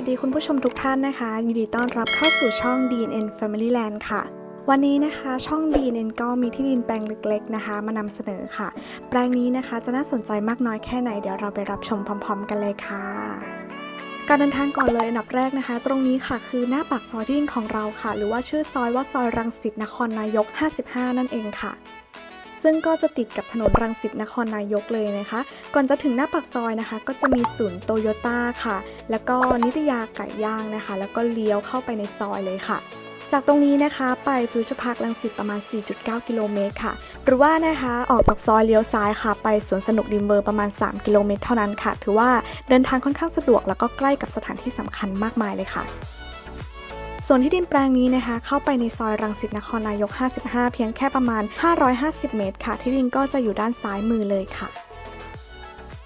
ัสดีคุณผู้ชมทุกท่านนะคะ ยินดีต้อนรับเข้าสู่ช่อง DNN Family Land ค่ะ วันนี้นะคะช่อง DNN ก็มีที่ดินแปลงเล็กๆนะคะ มานำเสนอค่ะ แปลงนี้นะคะจะน่าสนใจมากน้อยแค่ไหน เดี๋ยวเราไปรับชมพร้อม ๆ กันเลยค่ะ การเดินทางก่อนเลยอันดับแรกนะคะ ตรงนี้ค่ะคือหน้าปากซอยที่ดินของเราค่ะ หรือว่าชื่อซอยว่าซอยรังสิตนครนายก 55 นั่นเองค่ะ ซึ่งก็จะติดกับถนนรังสิตนครนายกเลยนะคะ ก่อนจะถึงหน้าปากซอยนะคะ ก็จะมีศูนย์โตโยต้าค่ะ แล้วก็นิตยาไก่ย่างนะคะ แล้วก็เลี้ยวเข้าไปในซอยเลยค่ะ จากตรงนี้นะคะไปฟิวเจอร์พาร์คลังสิตประมาณ 4.9 กิโลเมตรค่ะ หรือว่านะคะออกจากซอยเลี้ยวซ้ายค่ะ ไปสวนสนุกดิมเวอร์ประมาณ 3 กิโลเมตรเท่านั้นค่ะ ถือว่าเดินทางค่อนข้างสะดวกแล้วก็ใกล้กับสถานที่สำคัญมากมายเลยค่ะ ส่วนที่ดินแปลงนี้นะคะ เข้าไปในซอยรังสิตนครนายก 55 เพียงแค่ประมาณ 550 เมตรค่ะ ที่ดินก็จะอยู่ด้านซ้ายมือเลยค่ะ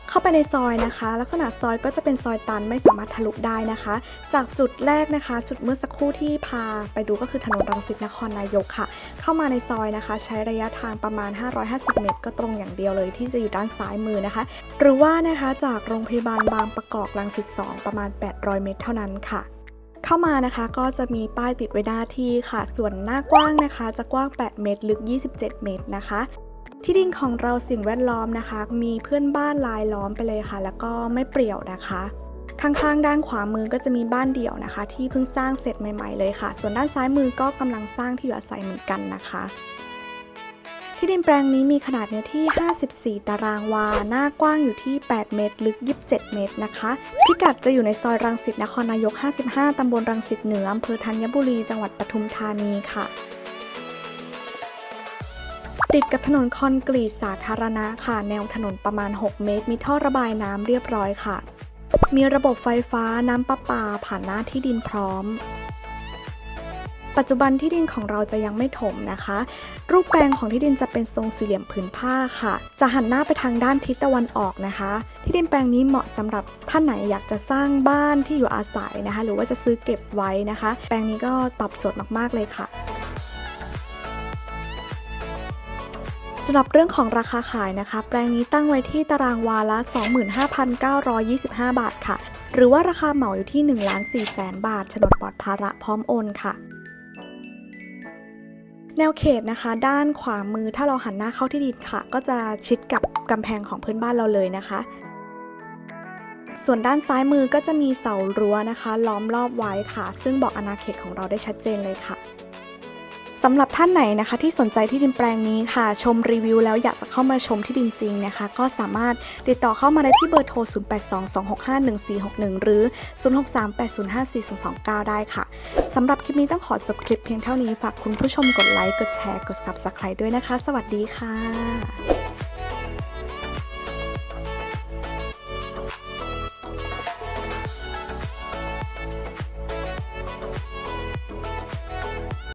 เข้าไปในซอยนะคะ ลักษณะซอยก็จะเป็นซอยตันไม่สามารถทะลุได้นะคะ จากจุดแรกนะคะ จุดเมื่อสักครู่ที่พาไปดูก็คือถนนรังสิตนครนายกค่ะ เข้ามาในซอยนะคะ ใช้ระยะทางประมาณ 550 เมตร ก็ตรงอย่างเดียวเลยที่จะอยู่ด้านซ้ายมือนะคะ หรือว่านะคะจากโรงพยาบาลบางประกอบรังสิต2ประมาณ 800 เมตรเท่านั้นค่ะ เข้ามานะคะก็จะมีป้ายติดไว้หน้าที่ค่ะ ส่วนหน้ากว้างนะคะ จะกว้าง 8 เมตร ลึก 27 เมตรนะคะ ที่ดินของเราสิ่งแวดล้อมนะคะ มีเพื่อนบ้านลายล้อมไปเลยค่ะ แล้วก็ไม่เปรี่ยวนะคะ ข้างๆ ด้านขวามือก็จะมีบ้านเดี่ยวนะคะ ที่เพิ่งสร้างเสร็จใหม่ ๆ เลยค่ะ ส่วนด้านซ้ายมือก็กำลังสร้างที่อยู่อาศัยเหมือนกันนะคะ ที่ดินแปลงนี้มีขนาดเนื้อที่ 54 ตารางวา หน้ากว้างอยู่ที่ 8 เมตร ลึก 27 เมตรนะคะ พิกัดจะอยู่ในซอยรังสิตนครนายก 55 ตำบลรังสิตเหนืออำเภอธัญบุรี จังหวัดปทุมธานีค่ะติดกับถนนคอนกรีตสาธารณะค่ะ แนวถนนประมาณ 6 เมตร มีท่อระบายน้ำเรียบร้อยค่ะ มีระบบไฟฟ้าน้ำประปาผ่านหน้าที่ดินพร้อม ปัจจุบันที่ดินของเราจะยังไม่ถมนะคะ รูปแปลงของที่ดินจะเป็นทรงสี่เหลี่ยมผืนผ้าค่ะ จะหันหน้าไปทางด้านทิศตะวันออกนะคะ ที่ดินแปลงนี้เหมาะสำหรับท่านไหนอยากจะสร้างบ้านที่อยู่อาศัยนะคะ หรือว่าจะซื้อเก็บไว้นะคะ แปลงนี้ก็ตอบโจทย์มาก ๆ เลยค่ะสำหรับเรื่องของราคาขายนะคะ แปลงนี้ตั้งไว้ที่ตารางวาละ 25,925 บาทค่ะ หรือว่าราคาเหมาอยู่ที่1ล้าน4แสนบาทโฉนดปลอดภาระพร้อมโอนค่ะ แนวเขตนะคะ ด้านขวามือถ้าเราหันหน้าเข้าที่ดินค่ะ ก็จะชิดกับกำแพงของเพื่อนบ้านเราเลยนะคะ ส่วนด้านซ้ายมือก็จะมีเสารั้วนะคะ ล้อมรอบไว้ค่ะ ซึ่งบอกอาณาเขตของเราได้ชัดเจนเลยค่ะ สำหรับท่านไหนนะคะที่สนใจที่ดินแปลงนี้ค่ะ ชมรีวิวแล้วอยากจะเข้ามาชมที่ดินจริงนะคะ ก็สามารถติดต่อเข้ามาได้ที่เบอร์โทร 0822651461 หรือ 0638054229 ได้ค่ะสำหรับคลิปนี้ต้องขอจบคลิปเพียงเท่านี้ ฝากคุณผู้ชมกดไลค์ กดแชร์ กด Subscribe ด้วยนะคะ สวัสดีค่ะ